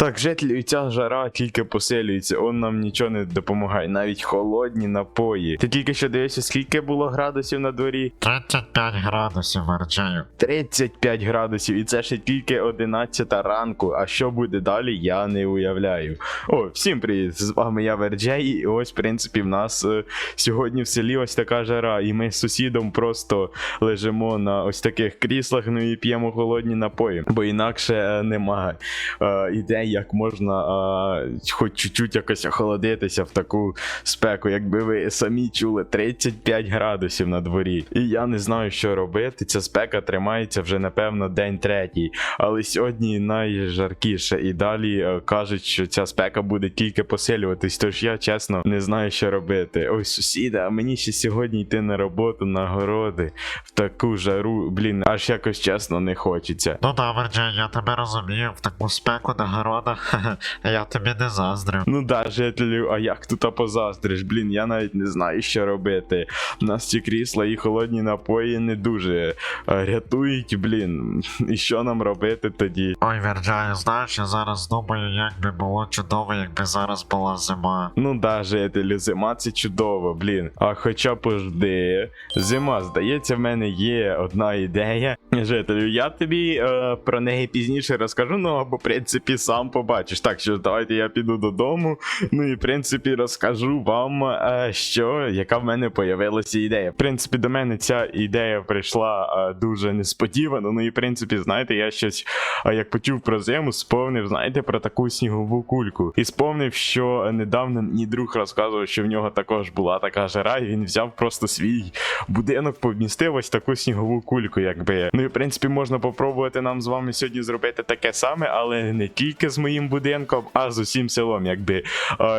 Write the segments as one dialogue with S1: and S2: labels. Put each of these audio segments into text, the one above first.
S1: Так, жителі, і ця жара тільки посилюється, он нам нічого не допомагає, навіть холодні напої. Ти тільки що дивишся, скільки було градусів на дворі?
S2: 35 градусів верджею.
S1: 35 градусів, і це ще тільки 11 ранку. А що буде далі, я не уявляю. О, всім привіт! З вами я Верджей, і ось, в принципі, в нас е, сьогодні в селі ось така жара, і ми з сусідом просто лежимо на ось таких кріслах, ну і п'ємо холодні напої, бо інакше е, немає е, ідей, як можна е, хоч чуть-чуть якось охолодитися в таку спеку, якби ви самі чули 35 градусів на дворі. І я не знаю, що робити. Ця спека тримається вже напевно день третій. Але сьогодні найжаркіше. І далі е, кажуть, що ця спека буде тільки посилюватись. Тож я чесно не знаю, що робити. Ой, сусіда, а мені ще сьогодні йти на роботу на городи в таку жару. Блін, аж якось чесно не хочеться.
S2: Ну да, Верджей, я тебе розумію, в таку спеку на городах я тобі не заздрю.
S1: Ну да, жителю, а як тут позаздриш? Блін, я навіть не знаю, що робити. У нас ці крісла і холодні напої не дуже е, рятують, блін. І що нам робити тоді?
S2: Ой, Верджею, знаєш, я зараз думаю, як би було чудово, якби зараз була зима.
S1: Ну да, жителю, зима це чудово, блін. А хоча пожди, зима, здається, в мене є одна ідея. Жителю, я тобі е, про неї пізніше розкажу, ну або в принципі сам побачиш. Так що давайте я піду додому. Ну і в принципі розкажу вам, е, що яка в мене появилася ідея. В принципі, до мене ця ідея прийшла е, дуже несподівано. Ну і в принципі, знаєте, я щось, е, як почув про зиму, сповнив, знаєте, про таку снігову кульку. І сповнив, що недавно мені друг розказував, що в нього також була така жара, і він взяв просто свій будинок, помістив ось таку снігову кульку, якби. Ну і в принципі можна попробувати нам з вами сьогодні зробити таке саме, але не тільки з моїм будинком, а з усім селом, якби.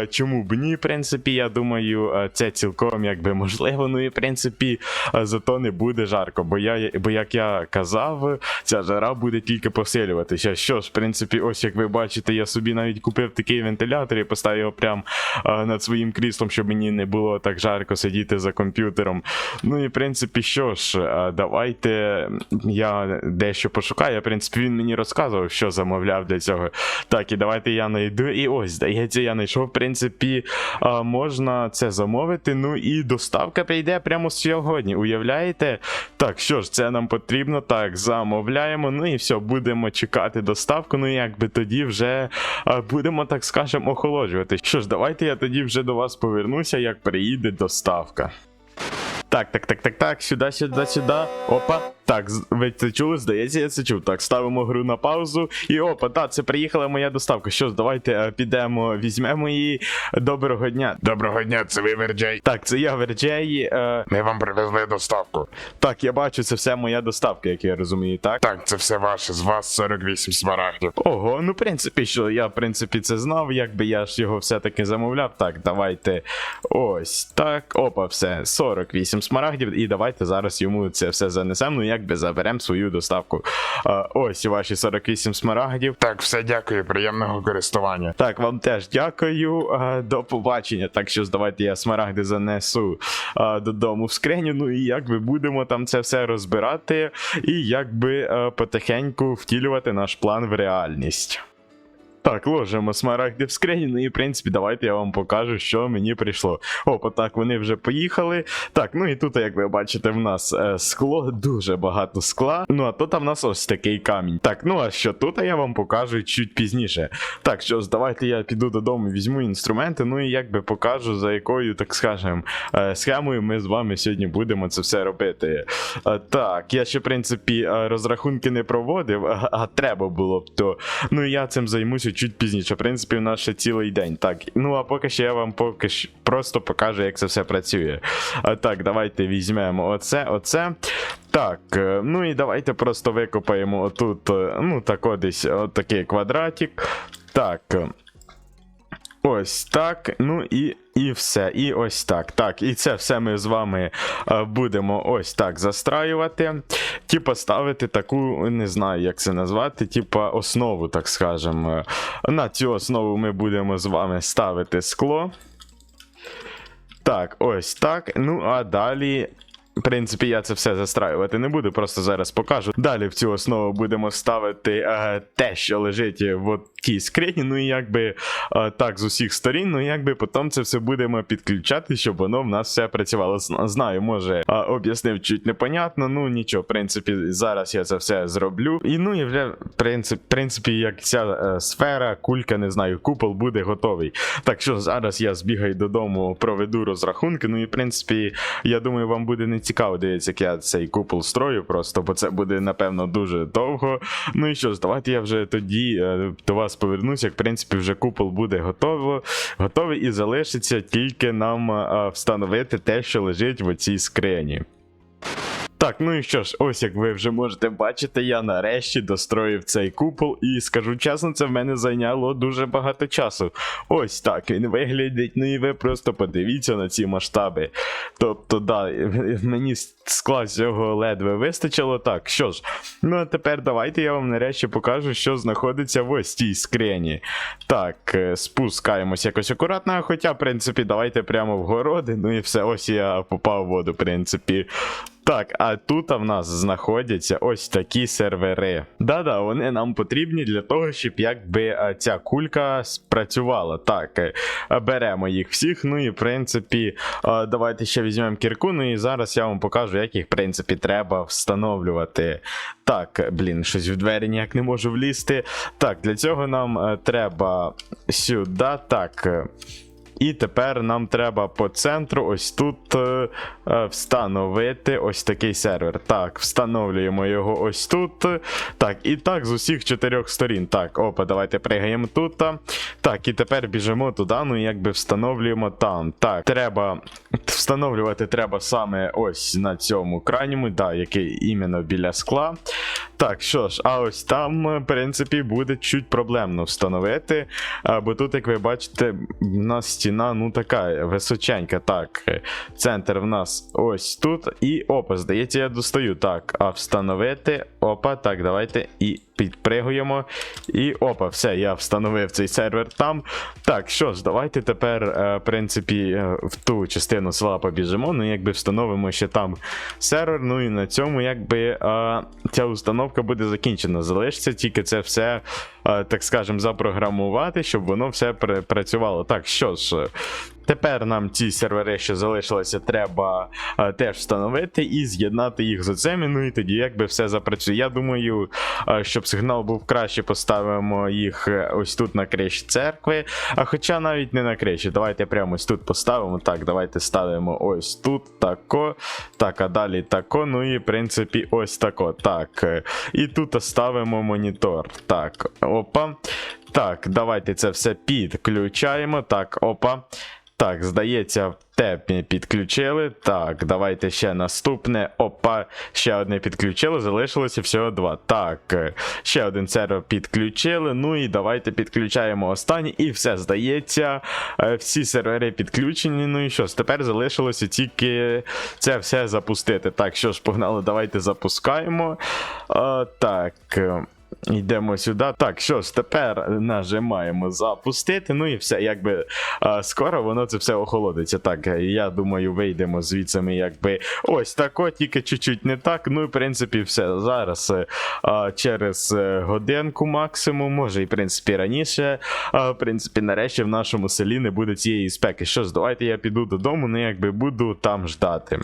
S1: Чому б ні, в принципі, я думаю, це цілком якби можливо. Ну і в принципі, зато не буде жарко. Бо я, бо як я казав, ця жара буде тільки посилюватися. Що ж, в принципі, ось як ви бачите, я собі навіть купив такий вентилятор і поставив його прямо над своїм кріслом, щоб мені не було так жарко сидіти за комп'ютером. Ну і в принципі, що ж, давайте я дещо пошукаю. В принципі, він мені розказував, що замовляв для цього. Так, і давайте я знайду. І ось, здається, я знайшов. В принципі, можна це замовити. Ну і доставка прийде прямо сьогодні. Уявляєте? Так, що ж, це нам потрібно. Так, замовляємо. Ну і все, будемо чекати доставку. Ну якби тоді вже будемо, так скажемо, охолоджувати. Що ж, давайте я тоді вже до вас повернуся, як приїде доставка. Так, так, так, так, так, сюди, сюди, сюди. Опа. Так, ви це чули? Здається, я це чув. Так, ставимо гру на паузу. І опа, так, це приїхала моя доставка. Що ж, давайте е, підемо, візьмемо її. Доброго дня.
S3: Доброго дня, це ви Верджей.
S1: Так, це я Верджей. Е,
S3: Ми вам привезли доставку.
S1: так, я бачу, це все моя доставка, як я розумію, так?
S3: Так, це все ваше, з вас 48 смарагдів.
S1: Ого, ну в принципі, що я в принципі це знав, якби я ж його все-таки замовляв. Так, давайте. Ось так. Опа, все, 48 смарагдів. І давайте зараз йому це все занесемо. Ну, якби заберемо свою доставку. А, ось і ваші 48 смарагдів.
S3: Так, все дякую, приємного користування.
S1: Так, вам теж дякую. А, До побачення. Так що здавайте давайте я смарагди занесу а, додому в скриню. Ну і якби будемо там це все розбирати, і якби а, потихеньку втілювати наш план в реальність. Так, ложимо смарагди в скрині, ну і в принципі, давайте я вам покажу, що мені прийшло. Опа, так, вони вже поїхали. Так, ну і тут, як ви бачите, в нас е, скло, дуже багато скла. Ну а тут в нас ось такий камінь. Так, ну а що тут я вам покажу чуть пізніше. Так, що ж, давайте я піду додому, візьму інструменти, ну і якби покажу, за якою, так скажем, е, схемою ми з вами сьогодні будемо це все робити. Е, Так, я ще, в принципі, е, розрахунки не проводив, а, а треба було б то. Ну я цим займуся чуть пізніше. В принципі, у нас ще цілий день. Так, ну а поки що я вам поки що просто покажу, як це все працює. А, так, давайте візьмемо оце, оце. Так, е, ну і давайте просто викопаємо отут, е, ну тако десь отакий квадратик. Так. е, Ось так. Ну і, і все. І ось так. Так, і це все ми з вами е, будемо ось так застраювати. Типа ставити таку, не знаю, як це назвати, типа основу, так скажемо. На цю основу ми будемо з вами ставити скло. Так, ось так. Ну, а далі в принципі, я це все застраювати не буду, просто зараз покажу. Далі в цю основу будемо ставити е, те, що лежить в тій скрині, ну і якби е, так з усіх сторін, ну якби потім це все будемо підключати, щоб воно в нас все працювало. Знаю, може е, об'яснив чуть непонятно, ну нічого, в принципі, зараз я це все зроблю. І ну і вже в принцип, в принципі, як ця е, сфера, кулька, не знаю, купол буде готовий. Так що зараз я збігаю додому, проведу розрахунки. Ну і в принципі, я думаю, вам буде не цікаво дивитися, як я цей купол строю, просто бо це буде напевно дуже довго. Ну і що ж, давайте я вже тоді е, до вас повернуся. Як в принципі вже купол буде готово, готовий і залишиться тільки нам е, встановити те, що лежить в цій скрині. Так, ну і що ж, ось як ви вже можете бачити, я нарешті достроїв цей купол, і скажу чесно, це в мене зайняло дуже багато часу. Ось так він виглядить. Ну і ви просто подивіться на ці масштаби. Тобто, да, мені скла цього ледве вистачило. Так, що ж, ну а тепер давайте я вам нарешті покажу, що знаходиться в ось цій скрині. Так, е, спускаємось якось акуратно, хоча, в принципі, давайте прямо в городи. Ну і все, ось я попав в воду, в принципі. Так, а тут в нас знаходяться ось такі сервери. Да-да, вони нам потрібні для того, щоб якби е, ця кулька спрацювала. Так, е, беремо їх всіх. Ну і в принципі, е, давайте ще візьмемо кірку. Ну і зараз я вам покажу, як їх, в принципі, треба встановлювати. Так, блін, щось в двері ніяк не можу влізти. Так, для цього нам треба сюди. Так. І тепер нам треба по центру ось тут е, е, встановити ось такий сервер. Так, встановлюємо його ось тут. Так, і так з усіх чотирьох сторін. Так, опа, давайте пригаємо тут. Так, і тепер біжимо туди, ну і якби встановлюємо там. Так, треба встановлювати треба саме ось на цьому крайньому, да, який іменно біля скла. Так, що ж, а ось там, е, в принципі, буде чуть проблемно встановити. Бо тут, як ви бачите, в нас стіна, ну така височенька. Так, е, центр в нас ось тут. І опа, здається, я достаю. Так, а встановити. Опа, так, давайте і підпригуємо. І опа, все, я встановив цей сервер там. Так, що ж, давайте тепер, е, в принципі, е, в ту частину села побіжимо. Ну, якби встановимо ще там сервер. Ну і на цьому, якби е, ця установка буде закінчена. Залишиться тільки це все, е, так скажем, запрограмувати, щоб воно все працювало. Так, що ж. Тепер нам ці сервери, що залишилося, треба е, теж встановити і з'єднати їх з оцими. Ну і тоді якби все запрацює. Я думаю, е, щоб сигнал був краще, поставимо їх е, ось тут на криші церкви. А хоча навіть не на криші. Давайте прямо ось тут поставимо. Так, давайте ставимо ось тут тако. Так, а далі тако. Ну і в принципі ось тако. Так. І тут ставимо монітор. Так, опа. Так, давайте це все підключаємо. Так, опа. Так, здається, те підключили. Так, давайте ще наступне. Опа, ще одне підключили, залишилося всього два. Так, е, ще один сервер підключили. Ну і давайте підключаємо останній. І все, здається, е, всі сервери підключені. Ну і що ж, тепер залишилося тільки це все запустити. Так, що ж, погнали, давайте запускаємо. Е, Так. Йдемо сюди. Так, що ж, тепер нажимаємо запустити. Ну і все, якби скоро воно це все охолодиться. Так, я думаю, вийдемо звідси ми якби ось тако, тільки чуть-чуть не так. Ну і в принципі, все. Зараз е, через е, годинку максимум, може і в принципі раніше. В принципі, нарешті в нашому селі не буде цієї спеки. Що ж, давайте я піду додому, ну якби буду там ждати.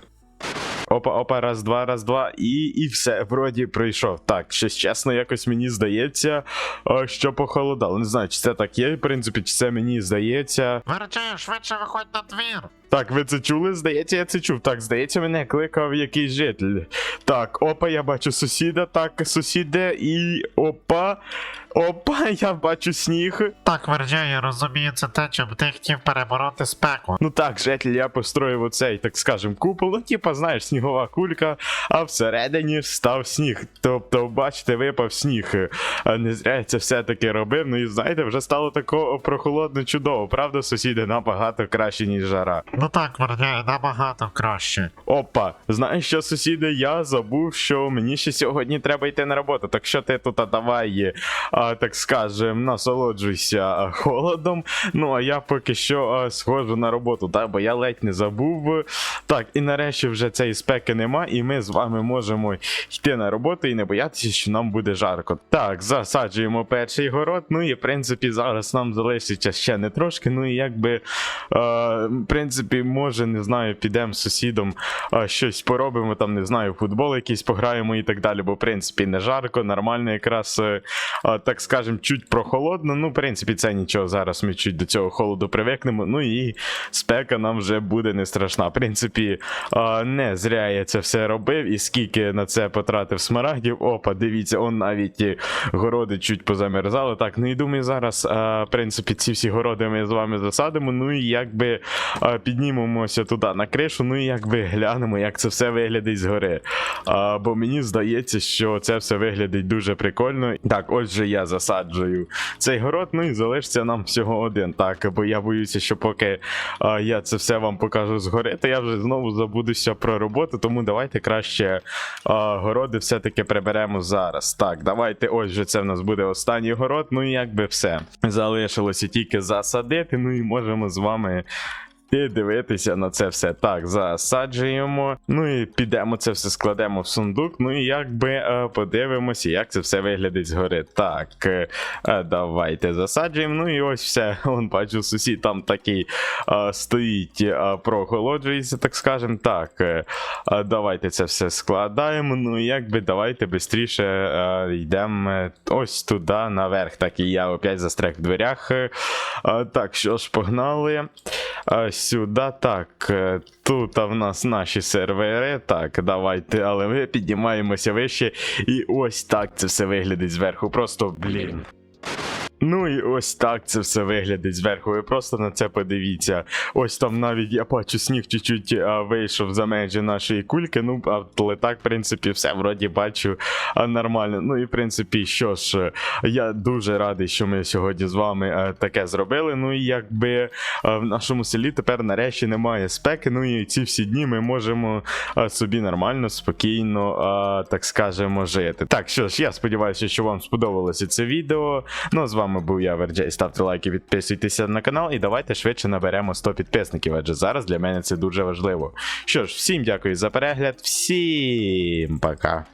S1: Опа, опа, раз, два, раз, два, і, і все, вроді пройшов. Так, щось чесно, якось мені здається, що похолодало. Не знаю, чи це так є, в принципі, чи це мені здається.
S2: Виручаю, швидше виходь на двір.
S1: Так, ви це чули? Здається, я це чув. Так, здається, мене кликав якийсь житель. Так, опа, я бачу сусіда. Так, сусіде, і опа. Опа, я бачу сніг.
S2: Так, Верджею, я розумію, це те, чим ти хотів перебороти спеку.
S1: Ну так, житель, я построїв оцей, так скажем, купол. Ну, типа, знаєш, снігова кулька, а всередині став сніг. Тобто, бачите, випав сніг. А Не зря я це все-таки робив. Ну і знаєте, вже стало тако прохолодно чудово. Правда, сусіди набагато краще, ніж жара.
S2: Ну так, Верняй, набагато краще.
S1: Опа, знаєш що, сусіди, я забув, що мені ще сьогодні треба йти на роботу. Так що ти тут а, давай, а, так скажем, насолоджуйся холодом. Ну а я поки що а, схожу на роботу, так, бо я ледь не забув. Так, і нарешті вже цієї спеки нема, і ми з вами можемо йти на роботу і не боятися, що нам буде жарко. Так, засаджуємо перший город. Ну і в принципі зараз нам залишиться ще не трошки. Ну і якби, е, в принципі, може, не знаю, підемо з сусідом а, щось поробимо, там, не знаю, футбол якийсь пограємо і так далі, бо, в принципі, не жарко, нормально, якраз, е, а, так скажем, чуть прохолодно. Ну, в принципі, це нічого. Зараз ми чуть до цього холоду привикнемо. Ну і спека нам вже буде не страшна. В принципі, а, не зря я це все робив, і скільки на це потратив смарагдів. Опа, дивіться, он навіть і городи чуть позамерзали. Так, ну і думаю, зараз, а, в принципі, ці всі городи ми з вами засадимо. Ну і якби а, піднімемося туди на кришу, ну і якби глянемо, як це все виглядить згори. А, бо мені здається, що це все виглядить дуже прикольно. Так, отже, я засаджую цей город, ну і залишиться нам всього один. Так, бо я боюся, що поки а, я це все вам покажу згори, то я вже знову забудуся про роботу, тому давайте краще а, городи все-таки приберемо зараз. Так, давайте, ось же це в нас буде останній город, ну і якби все. Залишилося тільки засадити, ну і можемо з вами. І дивитися на це все. Так, засаджуємо. Ну і підемо це все складемо в сундук. Ну і якби е, подивимося, як це все виглядить згори. Так, е, е, давайте засаджуємо. Ну і ось все. Вон бачу, сусід там такий стоїть, прохолоджується, так скажем. Так, давайте це все складаємо. Ну і якби давайте швидше йдемо ось туди наверх. Так, і я опять застряг в дверях. Так, що ж, погнали. Сюди так. е, Тут в нас наші сервери. Так, давайте, але ми піднімаємося вище. І ось так це все виглядить зверху. Просто, блін. Ну і ось так це все виглядить зверху. Ви просто на це подивіться. Ось там навіть я бачу, сніг чуть-чуть а, вийшов за межі нашої кульки. Ну, а, так, в принципі, все вроді бачу а, нормально. Ну і в принципі, що ж, я дуже радий, що ми сьогодні з вами е, таке зробили. Ну і якби е, в нашому селі тепер нарешті немає спеки. Ну і ці всі дні ми можемо е, собі нормально, спокійно, е, так скажемо, жити. Так, що ж, я сподіваюся, що вам сподобалося це відео. Ну, а з вами був я, Верджей. Ставте лайки, підписуйтеся на канал і давайте швидше наберемо 100 підписників, адже зараз для мене це дуже важливо. Що ж, всім дякую за перегляд, всім пока.